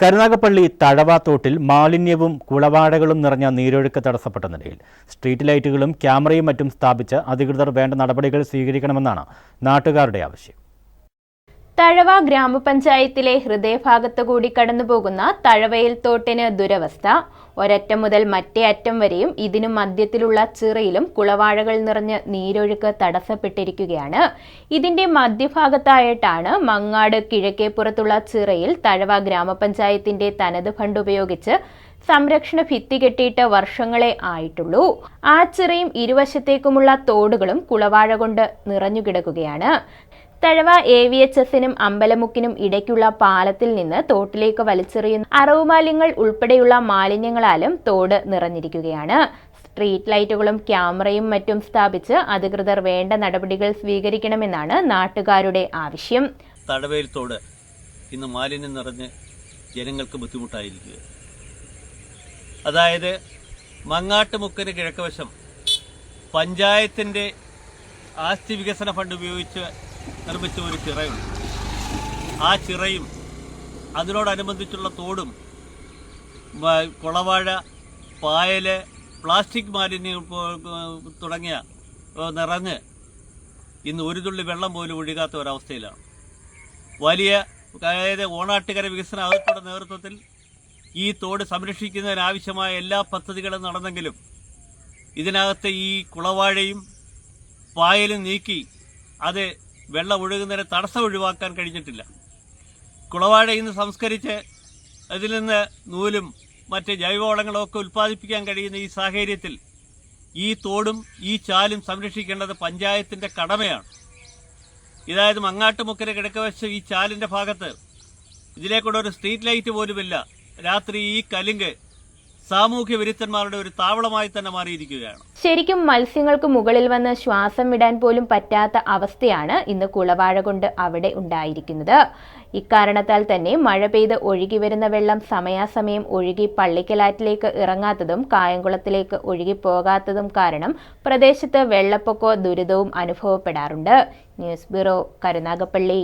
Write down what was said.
കരുനാഗപ്പള്ളി തഴവാത്തോട്ടിൽ മാലിന്യവും കുളവാടകളും നിറഞ്ഞ നീരൊഴുക്ക് തടസ്സപ്പെട്ട നിലയിൽ സ്ട്രീറ്റ് ലൈറ്റുകളും ക്യാമറയും മറ്റും സ്ഥാപിച്ച് അധികൃതർ വേണ്ട നടപടികൾ സ്വീകരിക്കണമെന്നാണ് നാട്ടുകാരുടെ ആവശ്യം. തഴവ ഗ്രാമപഞ്ചായത്തിലെ ഹൃദയഭാഗത്തു കൂടി കടന്നുപോകുന്ന തഴവയിൽ തോട്ടിന് ദുരവസ്ഥ. ഒരറ്റം മുതൽ മറ്റേ അറ്റം വരെയും ഇതിനു മധ്യത്തിലുള്ള ചിറയിലും കുളവാഴകൾ നിറഞ്ഞ് നീരൊഴുക്ക് തടസ്സപ്പെട്ടിരിക്കുകയാണ്. ഇതിന്റെ മധ്യഭാഗത്തായിട്ടാണ് മങ്ങാട് കിഴക്കേപ്പുറത്തുള്ള ചിറയിൽ തഴവ ഗ്രാമപഞ്ചായത്തിന്റെ തനത് ഫണ്ട് ഉപയോഗിച്ച് സംരക്ഷണ ഭിത്തി കെട്ടിയിട്ട് വർഷങ്ങളെ ആയിട്ടുള്ളൂ. ആ ചിറയും ഇരുവശത്തേക്കുമുള്ള തോടുകളും കുളവാഴ കൊണ്ട് നിറഞ്ഞുകിടക്കുകയാണ്. തഴവ എ വി എച്ച് എസിനും അമ്പലമുക്കിനും ഇടയ്ക്കുള്ള പാലത്തിൽ നിന്ന് തോട്ടിലേക്ക് വലിച്ചെറിയുന്ന അറവുമാലിന്യങ്ങൾ ഉൾപ്പെടെയുള്ള മാലിന്യങ്ങളാലും തോട് നിറഞ്ഞിരിക്കുകയാണ്. സ്ട്രീറ്റ് ലൈറ്റുകളും ക്യാമറയും മറ്റും സ്ഥാപിച്ച് അധികൃതർ വേണ്ട നടപടികൾ സ്വീകരിക്കണമെന്നാണ് നാട്ടുകാരുടെ ആവശ്യം. തടവേൽ തോട് ഇന്ന് മാലിന്യം നിറഞ്ഞ് ജനങ്ങൾക്ക് ബുദ്ധിമുട്ടായിരിക്കുക. അതായത് മങ്ങാട്ടുമുക്കിന് കിഴക്കുവശം പഞ്ചായത്തിന്റെ ആസ്തി വികസന ഫണ്ട് ഉപയോഗിച്ച് നിർമ്മിച്ച ഒരു ചിറയുണ്ട്. ആ ചിറയും അതിനോടനുബന്ധിച്ചുള്ള തോടും കുളവാഴ പായൽ പ്ലാസ്റ്റിക് മാലിന്യം തുടങ്ങിയ നിറഞ്ഞ് ഇന്ന് ഒരു തുള്ളി വെള്ളം പോലും ഒഴുകാത്ത ഒരവസ്ഥയിലാണ്. വലിയ അതായത് ഓണാട്ടുകര വികസന അതിർത്തിയുടെ നേതൃത്വത്തിൽ ഈ തോട് സംരക്ഷിക്കുന്നതിനാവശ്യമായ എല്ലാ പദ്ധതികളും നടന്നെങ്കിലും ഇതിനകത്ത് ഈ കുളവാഴയും പായലും നീക്കി അത് വെള്ളം ഒഴുകുന്നതിന് തടസ്സം ഒഴിവാക്കാൻ കഴിഞ്ഞിട്ടില്ല. കുളവാഴ ഇന്ന് സംസ്കരിച്ച് അതിൽ നിന്ന് നൂലും മറ്റ് ജൈവവളങ്ങളും ഒക്കെ ഉൽപ്പാദിപ്പിക്കാൻ കഴിയുന്ന ഈ സാഹചര്യത്തിൽ ഈ തോടും ഈ ചാലും സംരക്ഷിക്കേണ്ടത് പഞ്ചായത്തിന്റെ കടമയാണ്. ഇതായത് മങ്ങാട്ടുമുക്കര കിടക്കവശ ഈ ചാലിന്റെ ഭാഗത്ത് ഇതിലേക്കൂടെ ഒരു സ്ട്രീറ്റ് ലൈറ്റ് പോലുമില്ല. രാത്രി ഈ കലിങ്ക് സാമൂഹ്യ വിരുദ്ധന്മാരുടെ ഒരു താവളമായി തന്നെ മാറിയിരിക്കുകയാണ്. ശരിക്കും മത്സ്യങ്ങൾക്ക് മുകളിൽ വന്ന് ശ്വാസം വിടാൻ പോലും പറ്റാത്ത അവസ്ഥയാണ് ഇന്ന് കുളവാഴ കൊണ്ട് അവിടെ ഉണ്ടായിരിക്കുന്നത്. ഇക്കാരണത്താൽ തന്നെ മഴ പെയ്ത് ഒഴുകി വരുന്ന വെള്ളം സമയാസമയം ഒഴുകി പള്ളിക്കലാറ്റിലേക്ക് ഇറങ്ങാത്തതും കായംകുളത്തിലേക്ക് ഒഴുകി പോകാത്തതും കാരണം പ്രദേശത്ത് വെള്ളപ്പൊക്കോ ദുരിതവും അനുഭവപ്പെടാറുണ്ട്. News bureau Karunagappally.